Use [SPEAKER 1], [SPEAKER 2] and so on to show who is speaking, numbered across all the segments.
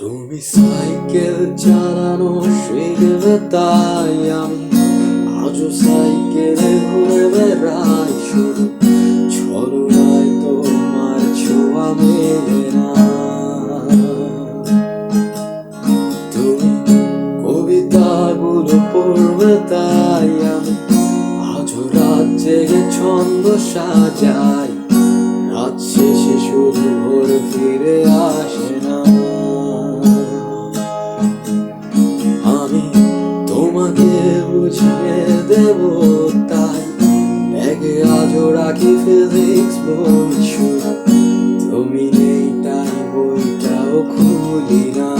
[SPEAKER 1] তুমি সাইকেল চালানো শিখবে তাই আমি আজও সাইকেলে ঘুরে বেড়াই শুধু তোমার ছোঁয়া মেলে তুমি কবিতাগুলো পড়বে তাই আমি আজও রাত জেগে ছন্দ সাজাই। আজও রাখি ফিজিক্স বই তুমি নেই তাই বইটাও খুলি না।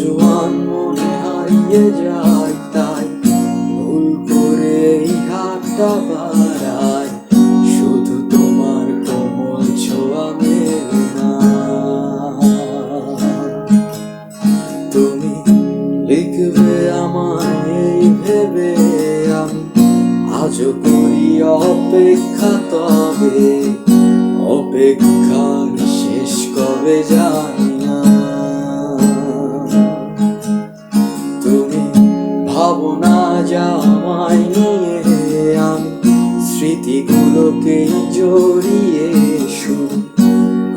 [SPEAKER 1] আজও মনে হারিয়ে যাই তাই ভুল করে এই হাতটা বাড়াই শুধু তোমার কোমল ছোঁয়া মেলে তুমি লিখবে আমায় এই ভেবে আমি আজও করি অপেক্ষা তবে। অপেক্ষার শেষ কবে জানি স্মৃতিগুলোকেই জড়িয়ে শুধু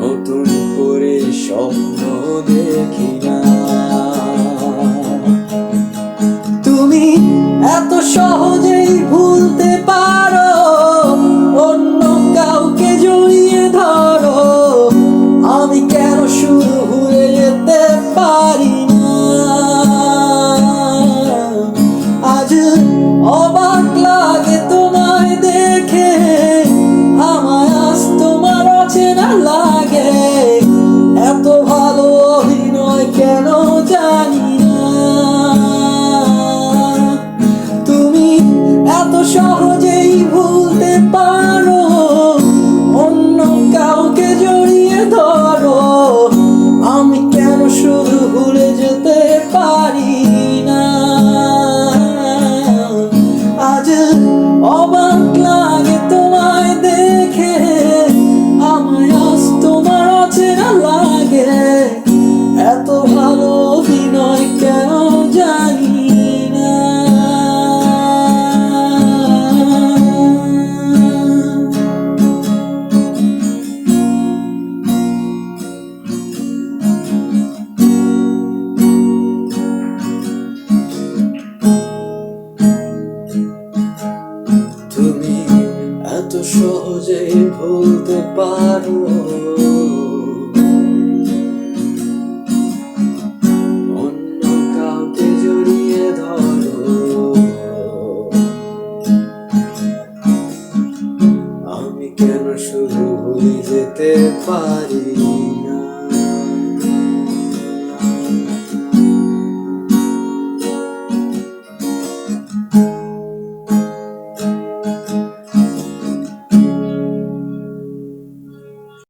[SPEAKER 1] নতুন করে স্বপ্ন দেখি না। পারো অন্য কাউকে জড়িয়ে ধরো। আমি কেন শুরু ভুলে যেতে পারি?